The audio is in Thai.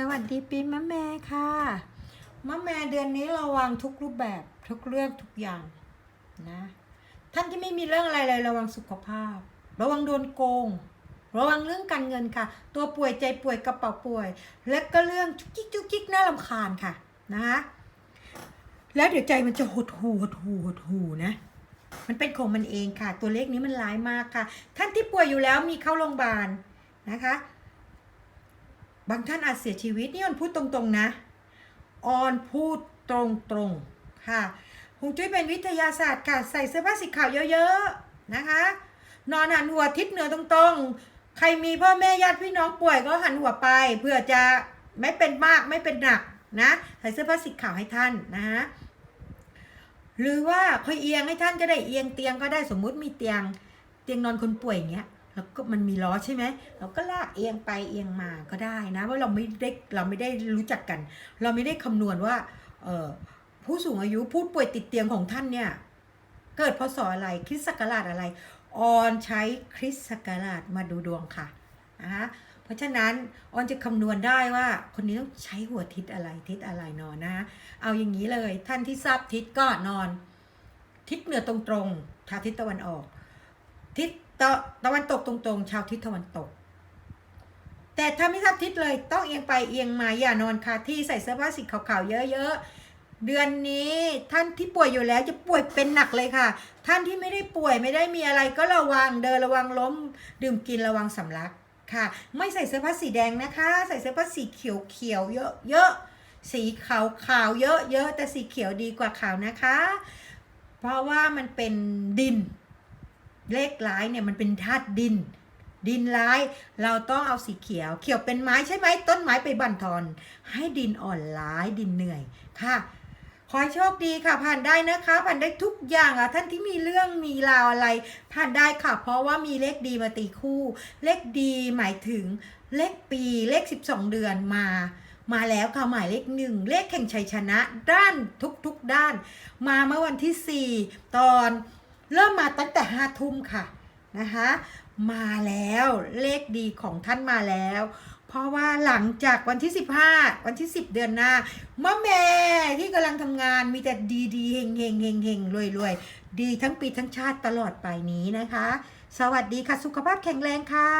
สวัสดีปีมะแม่ค่ะมะแม่เดือนนี้ระวังทุกรูปแบบทุกเรื่องทุกอย่างนะท่านที่ไม่มีเรื่องอะไรเลยระวังสุขภาพ ระวังโดนโกง ระวังเรื่องการเงินค่ะ ตัวป่วยใจป่วยกระเป๋าป่วย และก็เรื่องจุกจิกจุกจิกน่ารำคาญค่ะนะคะแล้วเดี๋ยวใจมันจะหดหูหดหูหดหูนะมันเป็นของมันเองค่ะ ตัวเลขนี้มันร้ายมากค่ะ ท่านที่ป่วยอยู่แล้วมีเข้าโรงพยาบาลนะคะ บางท่านอาจเสียชีวิตนี่ออนพูดตรงๆนะออนพูดตรงๆค่ะฮวงจุ้ยเป็นวิทยาศาสตร์ค่ะใส่เสื้อผ้าสีขาวเยอะๆนะคะ นอนหันหัวทิศเหนือตรงๆ ใครมีพ่อแม่ญาติพี่น้องป่วยก็หันหัวไป เพื่อจะไม่เป็นมากไม่เป็นหนักนะใส่เสื้อผ้าสีขาวให้ท่านนะฮะหรือว่าค่อยเอียงให้ท่านก็ได้เอียงเตียงก็ได้สมมุติมีเตียงเตียงนอนคนป่วยอย่างเงี้ย แล้วก็มันมีล้อใช่ไหมเราก็ลากเอียงไปเอียงมาก็ได้นะเพราะเราไม่ได้เราไม่ได้รู้จักกัน เราไม่ได้คำนวณว่าเออผู้สูงอายุผู้ป่วยติดเตียงของท่านเนี่ยเกิดพศอะไรคริสต์ศักราชอะไรออนใช้คริสต์ศักราชมาดูดวงค่ะนะคะเพราะฉะนั้นออนจะคำนวณได้ว่าคนนี้ต้องใช้หัวทิศอะไรทิศอะไรนอนนะเอาอย่างนี้เลยท่านที่ทราบทิศก็นอน ทิศเหนือตรงๆชาทิศตะวันออก ทิศ ตะตะวันตกตรงๆ ชาวทิศตะวันตก แต่ถ้าไม่ทราบทิศเลยต้องเอียงไปเอียงมาอย่านอนคาที่ใส่เสื้อผ้าสีขาวๆเยอะๆ เดือนนี้ท่านที่ป่วยอยู่แล้วจะป่วยเป็นหนักเลยค่ะ ท่านที่ไม่ได้ป่วยไม่ได้มีอะไรก็ระวังเดินระวังล้ม ดื่มกินระวังสำลักค่ะ ไม่ใส่เสื้อผ้าสีแดงนะคะ ใส่เสื้อผ้าสีเขียวเขียวๆเยอะๆสีขาวขาวๆเยอะๆแต่สีเขียวดีกว่าขาวนะคะ เพราะว่ามันเป็นดิน เลขร้ายเนี่ยมันเป็นธาตุดิน ดินร้าย เราต้องเอาสีเขียว เขียวเป็นไม้ใช่ไหมต้นไม้ไปบั่นทอน ให้ดินอ่อนร้ายดินเหนื่อยค่ะขอให้โชคดีค่ะ ผ่านได้นะคะ ผ่านได้ทุกอย่างอะท่านที่มีเรื่องมีราวอะไร ผ่านได้ค่ะ เพราะว่ามีเลขดีมาตีคู่ เลขดีหมายถึงเลขปีเลข 12 เดือนมา มาแล้วค่ะหมายเลขหนึ่งเลขแห่งชัยชนะด้านทุกๆด้าน มาเมื่อวันที่ 4 ตอน เริ่มมาตั้งแต่ห้าทุ่มค่ะนะคะมาแล้วเลขดีของท่านมาแล้ว เพราะว่าหลังจากวันที่ 15 วันที่ 10 เดือนหน้ามะแม่ที่กำลังทำงานมีแต่ดีดีๆเฮงเฮงเฮงเฮงรวยรวยๆดีทั้งปีทั้งชาติตลอดไปนี้นะคะ สวัสดีค่ะสุขภาพแข็งแรงค่ะ